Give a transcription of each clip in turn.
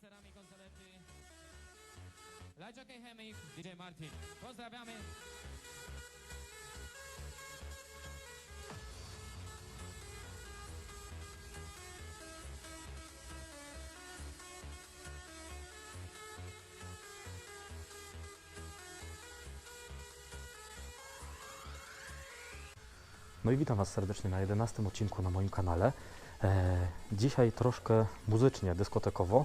Cerami Konsoletti, Lajockey Hemik, DJ Martin. Pozdrawiamy. No i witam Was serdecznie na 11 odcinku na moim kanale. E, dzisiaj troszkę muzycznie, dyskotekowo,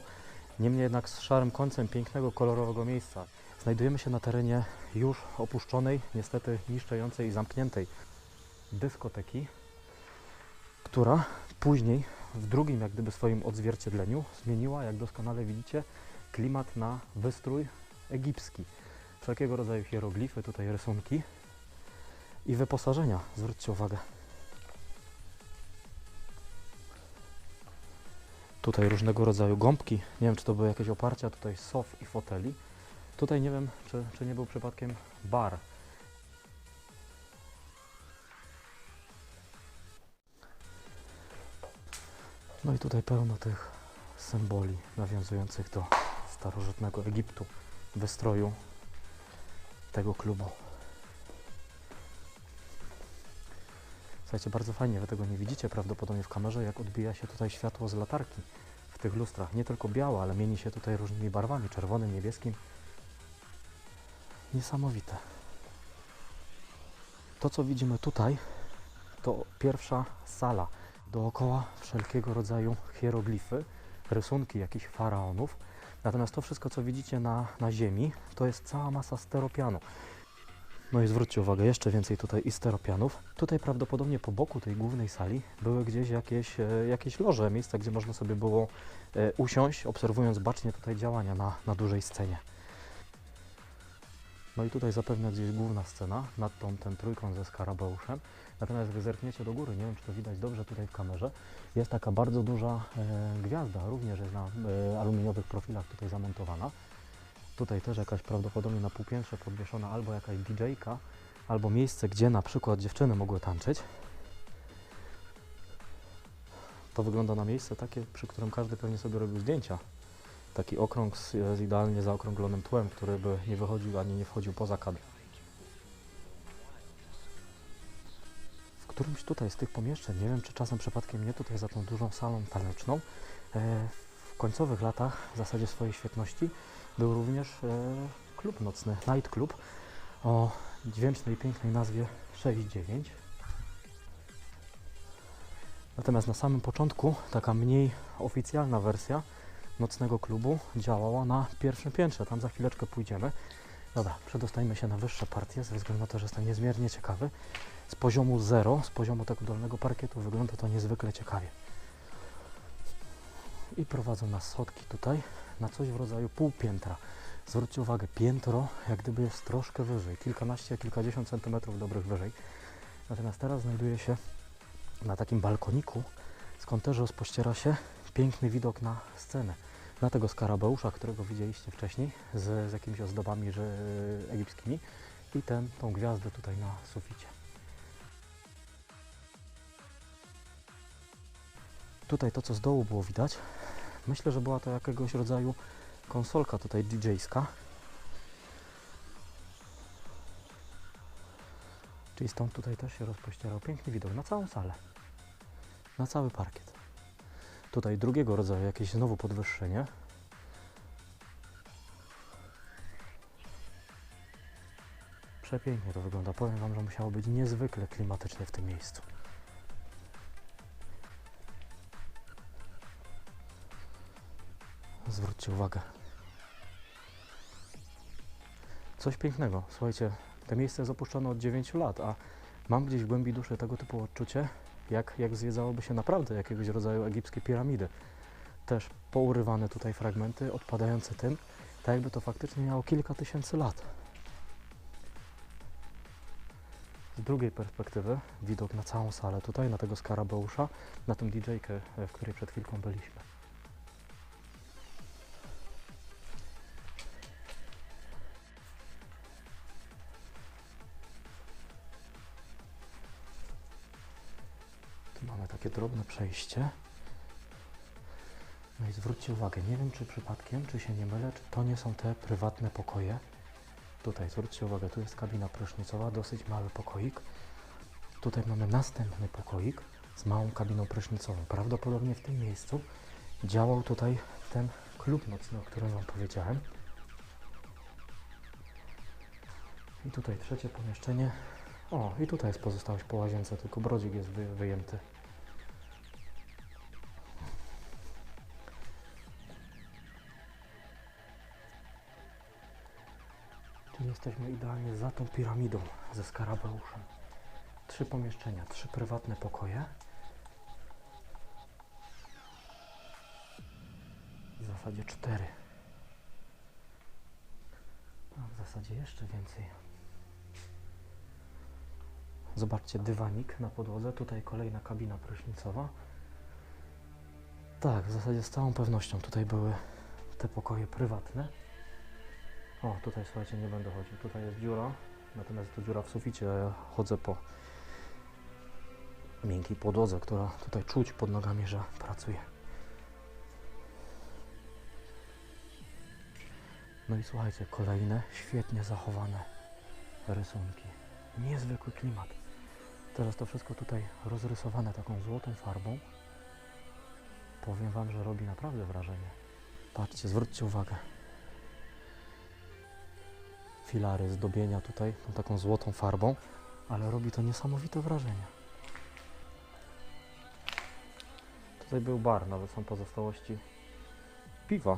niemniej jednak z szarym końcem pięknego, kolorowego miejsca. Znajdujemy się na terenie już opuszczonej, niestety niszczejącej i zamkniętej dyskoteki, która później w drugim jak gdyby swoim odzwierciedleniu zmieniła, jak doskonale widzicie, klimat na wystrój egipski. Wszelkiego rodzaju hieroglify, tutaj rysunki i wyposażenia. Zwróćcie uwagę. Tutaj różnego rodzaju gąbki. Nie wiem, czy to były jakieś oparcia, tutaj sof i foteli. Tutaj nie wiem, czy, czy nie był przypadkiem bar. No i tutaj pełno tych symboli nawiązujących do starożytnego Egiptu, wystroju tego klubu. Słuchajcie, bardzo fajnie, wy tego nie widzicie prawdopodobnie w kamerze, jak odbija się tutaj światło z latarki w tych lustrach. Nie tylko białe, ale mieni się tutaj różnymi barwami, czerwonym, niebieskim. Niesamowite. To, co widzimy tutaj, to pierwsza sala. Dookoła wszelkiego rodzaju hieroglify, rysunki jakichś faraonów. Natomiast to wszystko, co widzicie na, na ziemi, to jest cała masa steropianu. No i zwróćcie uwagę, jeszcze więcej tutaj i steropianów. Tutaj prawdopodobnie po boku tej głównej sali były gdzieś jakieś, e, jakieś loże, miejsca, gdzie można sobie było e, usiąść, obserwując bacznie tutaj działania na, na dużej scenie. No i tutaj zapewne gdzieś główna scena, nad tą ten trójkąt ze skarabeuszem. Natomiast jak zerkniecie do góry, nie wiem czy to widać dobrze tutaj w kamerze, jest taka bardzo duża e, gwiazda, również jest na e, aluminiowych profilach tutaj zamontowana. Tutaj też jakaś prawdopodobnie na półpiętrze podwieszona albo jakaś DJ-ka, albo miejsce, gdzie na przykład dziewczyny mogły tańczyć. To wygląda na miejsce takie, przy którym każdy pewnie sobie robił zdjęcia. Taki okrąg z, z idealnie zaokrąglonym tłem, który by nie wychodził ani nie wchodził poza kadr. W którymś tutaj z tych pomieszczeń, nie wiem czy czasem przypadkiem nie tutaj za tą dużą salą taneczną, e, w końcowych latach w zasadzie swojej świetności był również e, klub nocny, night club o dźwięcznej, pięknej nazwie 6-9. Natomiast na samym początku taka mniej oficjalna wersja nocnego klubu działała na pierwszym piętrze. Tam za chwileczkę pójdziemy. Dobra, przedostajmy się na wyższe partie, ze względu na to, że jestem niezmiernie ciekawy. Z poziomu 0, z poziomu tego dolnego parkietu wygląda to niezwykle ciekawie. I prowadzą nas schodki tutaj na coś w rodzaju półpiętra. Zwróćcie uwagę, piętro jak gdyby jest troszkę wyżej, kilkanaście, kilkadziesiąt centymetrów dobrych wyżej. Natomiast teraz znajduje się na takim balkoniku, skąd też rozpościera się piękny widok na scenę. Na tego skarabeusza, którego widzieliście wcześniej, z, z jakimiś ozdobami że, egipskimi i ten, tą gwiazdę tutaj na suficie. Tutaj to, co z dołu było widać, myślę, że była to jakiegoś rodzaju konsolka tutaj DJ-ska. Czyli stąd tutaj też się rozpościerał piękny widok na całą salę, na cały parkiet. Tutaj drugiego rodzaju jakieś znowu podwyższenie. Przepięknie to wygląda. Powiem Wam, że musiało być niezwykle klimatycznie w tym miejscu. Zwróćcie uwagę. Coś pięknego. Słuchajcie, to miejsce jest opuszczone od 9 lat, a mam gdzieś w głębi duszy tego typu odczucie, jak, jak zwiedzałoby się naprawdę jakiegoś rodzaju egipskie piramidy. Też pourywane tutaj fragmenty, odpadające tym, tak jakby to faktycznie miało kilka tysięcy lat. Z drugiej perspektywy widok na całą salę tutaj, na tego skarabeusza, na tą DJ-kę, w której przed chwilką byliśmy. Takie drobne przejście. No i zwróćcie uwagę, nie wiem czy przypadkiem, czy się nie mylę, czy to nie są te prywatne pokoje. Tutaj zwróćcie uwagę, tu jest kabina prysznicowa, dosyć mały pokoik. Tutaj mamy następny pokoik z małą kabiną prysznicową. Prawdopodobnie w tym miejscu działał tutaj ten klub nocny, o którym Wam powiedziałem. I tutaj trzecie pomieszczenie. O, i tutaj jest pozostałość po łazience, tylko brodzik jest wy, wyjęty. Jesteśmy idealnie za tą piramidą ze skarabeuszem. Trzy pomieszczenia, trzy prywatne pokoje. W zasadzie cztery. A w zasadzie jeszcze więcej. Zobaczcie, dywanik na podłodze, tutaj kolejna kabina prysznicowa. Tak, w zasadzie z całą pewnością tutaj były te pokoje prywatne. O, tutaj słuchajcie, nie będę chodził. Tutaj jest dziura, natomiast to dziura w suficie, a ja chodzę po miękkiej podłodze, która tutaj czuć pod nogami, że pracuje. No i słuchajcie, kolejne świetnie zachowane rysunki. Niezwykły klimat. Teraz to wszystko tutaj rozrysowane taką złotą farbą. Powiem Wam, że robi naprawdę wrażenie. Patrzcie, zwróćcie uwagę. Filary zdobienia tutaj tą taką złotą farbą, ale robi to niesamowite wrażenie. Tutaj był bar, nawet są pozostałości piwa.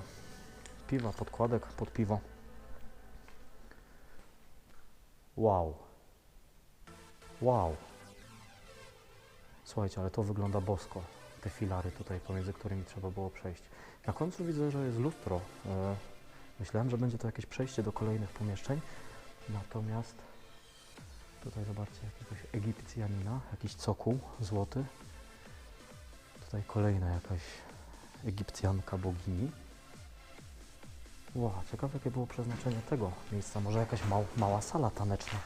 Piwa, podkładek pod piwo. Wow. Wow. Słuchajcie, ale to wygląda bosko. Te filary tutaj, pomiędzy którymi trzeba było przejść. Na końcu widzę, że jest lustro. E, Myślałem, że będzie to jakieś przejście do kolejnych pomieszczeń. Natomiast tutaj zobaczcie jakiegoś Egipcjanina, jakiś cokół złoty. Tutaj kolejna jakaś Egipcjanka bogini. Wow, ciekawe jakie było przeznaczenie tego miejsca. Może jakaś mał, mała sala taneczna.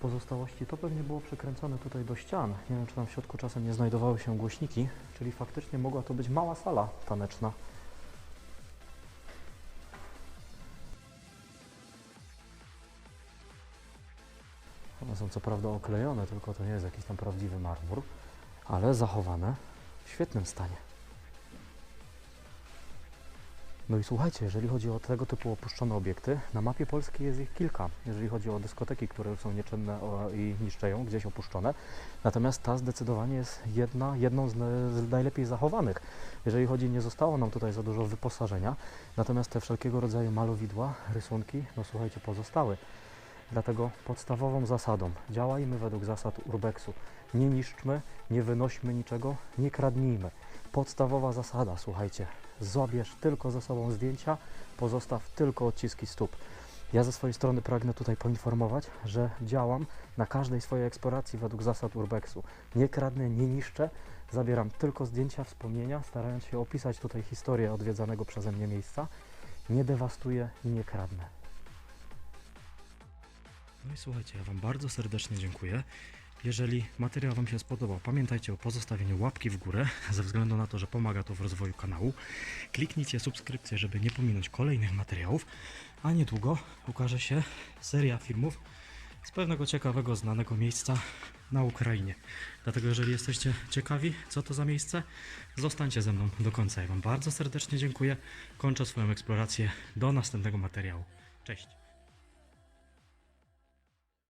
Pozostałości to pewnie było przykręcone tutaj do ścian. Nie wiem, czy tam w środku czasem nie znajdowały się głośniki, czyli faktycznie mogła to być mała sala taneczna. Są co prawda oklejone, tylko to nie jest jakiś tam prawdziwy marmur, ale zachowane w świetnym stanie. No i słuchajcie, jeżeli chodzi o tego typu opuszczone obiekty, na mapie Polski jest ich kilka, jeżeli chodzi o dyskoteki, które są nieczynne i niszczeją, gdzieś opuszczone. Natomiast ta zdecydowanie jest jedna, jedną z, z najlepiej zachowanych. Jeżeli chodzi, nie zostało nam tutaj za dużo wyposażenia, natomiast te wszelkiego rodzaju malowidła, rysunki, no słuchajcie, pozostały. Dlatego podstawową zasadą działajmy według zasad urbexu. Nie niszczmy, nie wynośmy niczego, nie kradnijmy. Podstawowa zasada, słuchajcie, zabierz tylko ze sobą zdjęcia, pozostaw tylko odciski stóp. Ja ze swojej strony pragnę tutaj poinformować, że działam na każdej swojej eksploracji według zasad urbexu. Nie kradnę, nie niszczę, zabieram tylko zdjęcia, wspomnienia, starając się opisać tutaj historię odwiedzanego przeze mnie miejsca. Nie dewastuję i nie kradnę. No i słuchajcie, ja Wam bardzo serdecznie dziękuję. Jeżeli materiał Wam się spodobał, pamiętajcie o pozostawieniu łapki w górę, ze względu na to, że pomaga to w rozwoju kanału. Kliknijcie subskrypcję, żeby nie pominąć kolejnych materiałów, a niedługo ukaże się seria filmów z pewnego ciekawego, znanego miejsca na Ukrainie. Dlatego, jeżeli jesteście ciekawi, co to za miejsce, zostańcie ze mną do końca. Ja Wam bardzo serdecznie dziękuję. Kończę swoją eksplorację. Do następnego materiału. Cześć!